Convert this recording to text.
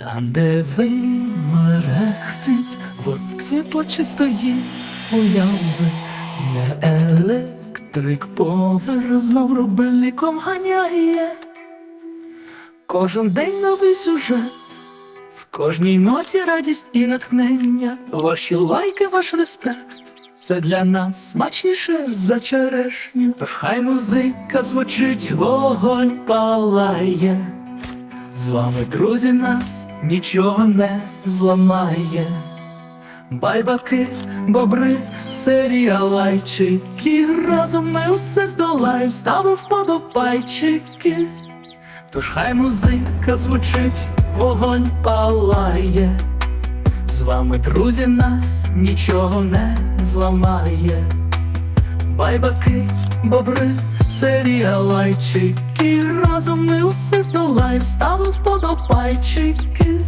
Там, де ви мерехтить, от світло чистої уяви, не електрик повер знов рубильником ганяє. Кожен день новий сюжет, в кожній ноті радість і натхнення, ваші лайки, ваш респект. Це для нас смачніше за черешню. Тож хай музика звучить, вогонь палає. З вами, друзі, нас нічого не зламає. Байбаки, бобри, серіалайчики, разом ми усе здолаєм, ставимо вподобайчики. Тож хай музика звучить, вогонь палає. З вами, друзі, нас нічого не зламає. Байбаки, бобри, серіалайчики, разом ми усе здолаєм, ставим вподобайчики.